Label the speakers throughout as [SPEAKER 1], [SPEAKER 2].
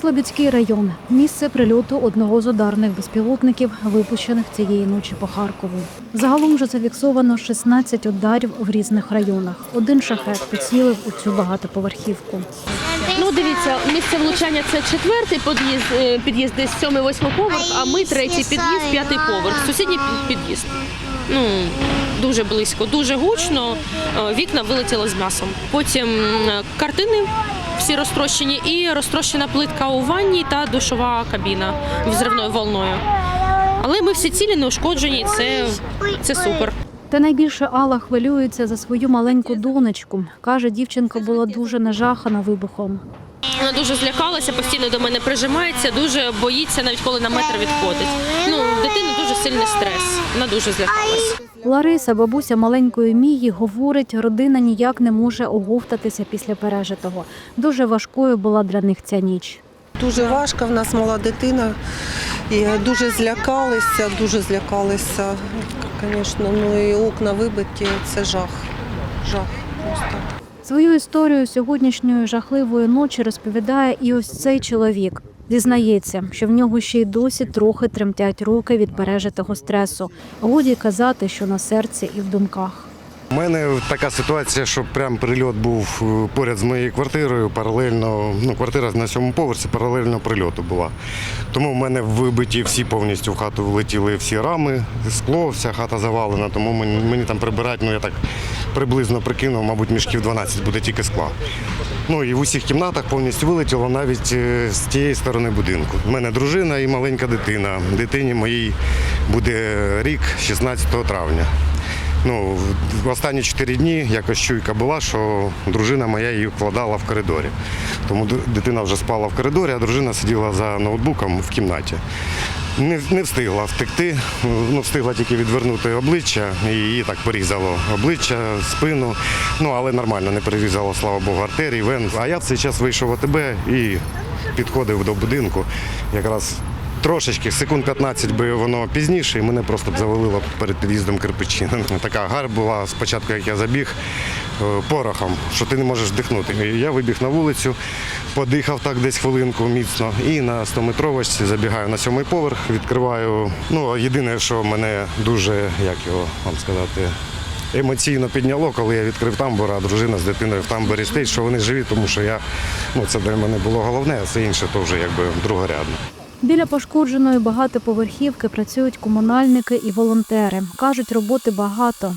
[SPEAKER 1] Слобідський район місце прильоту одного з ударних безпілотників, випущених цієї ночі по Харкову. Загалом вже зафіксовано 16 ударів в різних районах. Один шахет поцілив у цю багатоповерхівку.
[SPEAKER 2] Ну, дивіться, місце влучання це четвертий під'їзд, е, під'їзд десь сьомий, восьмий поверх, а ми третій під'їзд, п'ятий поверх. Сусідній під'їзд. Ну, дуже близько, дуже гучно. Е, Вікна вилетіли з м'ясом. Потім е, картини всі розтрощені і розтрощена плитка у ванні та душова кабіна взривною волною. Але ми всі цілі, неушкоджені, це, це супер.
[SPEAKER 1] Та найбільше Алла хвилюється за свою маленьку донечку. Каже, дівчинка була дуже нажахана вибухом.
[SPEAKER 2] Вона дуже злякалася, постійно до мене прижимається, дуже боїться, навіть коли на метр відходить. Ну, в дитини дуже сильний стрес. Вона дуже злякалася.
[SPEAKER 1] Лариса, бабуся маленької Мії, говорить, родина ніяк не може оговтатися після пережитого. Дуже важкою була для них ця ніч.
[SPEAKER 3] Дуже важко, в нас мала дитина. І дуже злякалися, дуже злякалися. Звісно, ну і окна вибиті, це жах. Жах просто.
[SPEAKER 1] Свою історію сьогоднішньої жахливої ночі розповідає і ось цей чоловік. Зізнається, що в нього ще й досі трохи тремтять руки від пережитого стресу. Годі казати, що на серці і в думках.
[SPEAKER 4] У мене така ситуація, що прям прильот був е, поряд з моєю квартирою, паралельно, ну, квартира на сьомому поверсі, паралельно прильоту була. Тому в мене вибиті всі повністю в хату влетіли всі рами, скло, вся хата завалена, тому мені, мені там прибирати, ну я так приблизно прикинув, мабуть, мішків 12 буде тільки скла. Ну і в усіх кімнатах повністю вилетіло навіть е, з тієї сторони будинку. У мене дружина і маленька дитина. Дитині моїй буде рік 16 травня. Ну, в останні чотири дні якось чуйка була, що дружина моя її вкладала в коридорі. Тому дитина вже спала в коридорі, а дружина сиділа за ноутбуком в кімнаті. Не, не встигла втекти, ну, встигла тільки відвернути обличчя, і її так порізало обличчя, спину. Ну, але нормально, не перерізало, слава Богу, артерії, вен. А я в цей час вийшов в АТБ і підходив до будинку. Якраз Трошечки, секунд 15 би воно пізніше, і мене просто б завалило перед під'їздом кирпичі. Така гар була спочатку, як я забіг порохом, що ти не можеш вдихнути. І Я вибіг на вулицю, подихав так десь хвилинку міцно, і на 100-метровочці забігаю на сьомий поверх, відкриваю. Ну, єдине, що мене дуже, як його вам сказати, емоційно підняло, коли я відкрив тамбур, а дружина з дитиною в тамбурі стоїть, що вони живі, тому що я, ну це для мене було головне, а все інше то вже якби другорядно.
[SPEAKER 1] Біля пошкодженої багатоповерхівки працюють комунальники і волонтери. Кажуть, роботи багато.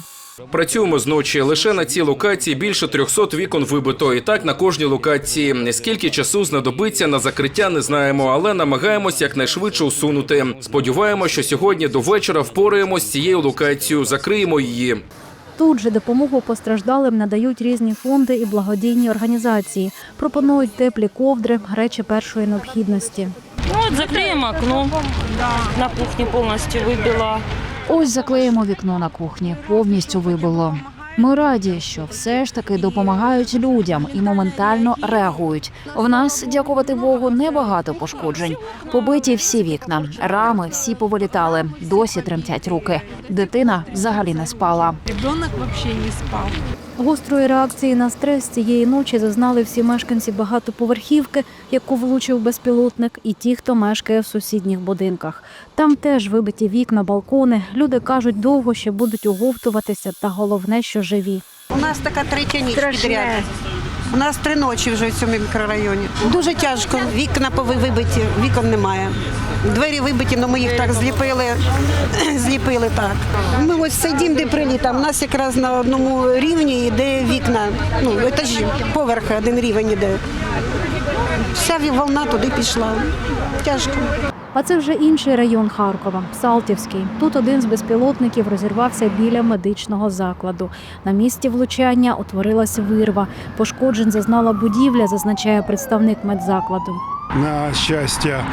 [SPEAKER 5] Працюємо зночі. Лише на цій локації більше 300 вікон вибито. І так на кожній локації. Скільки часу знадобиться на закриття, не знаємо, але намагаємось якнайшвидше усунути. Сподіваємося, що сьогодні до вечора впораємось з цією локацією, закриємо її.
[SPEAKER 1] Тут же допомогу постраждалим надають різні фонди і благодійні організації. Пропонують теплі ковдри, речі першої необхідності.
[SPEAKER 6] Ну, вот заклеим окно. На кухне полностью выбила.
[SPEAKER 7] Ось заклеїмо вікно на кухні, повністю вибило. Ми раді, що все ж таки допомагають людям і моментально реагують. В нас, дякувати Богу, небагато пошкоджень. Побиті всі вікна, рами всі повилітали. Досі тремтять руки. Дитина взагалі не спала.
[SPEAKER 8] Ребенок взагалі не спал.
[SPEAKER 1] Гострої реакції на стрес цієї ночі зазнали всі мешканці багатоповерхівки, яку влучив безпілотник, і ті, хто мешкає в сусідніх будинках. Там теж вибиті вікна, балкони. Люди кажуть, довго ще будуть оговтуватися, та головне, що живі.
[SPEAKER 9] У нас така третя ніч підряд. У нас три ночі вже в цьому мікрорайоні. Дуже тяжко. Вікна пови- вибиті, вікон немає. Двері вибиті, але ми їх так зліпили, зліпили так. Ми ось сидимо, де прилітав. У нас якраз на одному рівні йде вікна. Ну, етажі, поверхи, один рівень іде. Вся волна туди пішла. Тяжко.
[SPEAKER 1] А це вже інший район Харкова Салтівський. Тут один з безпілотників розірвався біля медичного закладу. На місці влучання утворилася вирва. Пошкоджень зазнала будівля, зазначає представник медзакладу.
[SPEAKER 10] На щастя,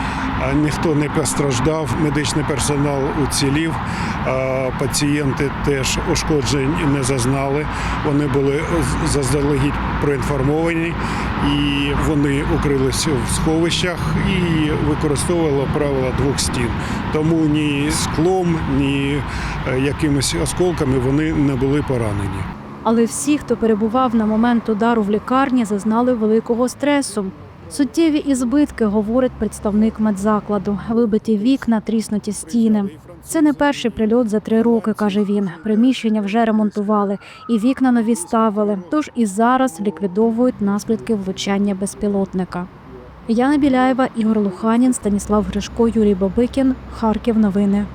[SPEAKER 10] ніхто не постраждав, медичний персонал уцілів, пацієнти теж ушкоджень не зазнали. Вони були заздалегідь проінформовані і вони укрилися в сховищах і використовували правила двох стін. Тому ні склом, ні е, якимись осколками вони не були поранені.
[SPEAKER 1] Але всі, хто перебував на момент удару в лікарні, зазнали великого стресу. Суттєві і збитки, говорить представник медзакладу. Вибиті вікна, тріснуті стіни. Це не перший прильот за три роки, каже він. Приміщення вже ремонтували і вікна нові ставили. Тож і зараз ліквідовують наслідки влучання безпілотника. Яна Біляєва, Ігор Луханін, Станіслав Гришко, Юрій Бабикін. Харків. Новини.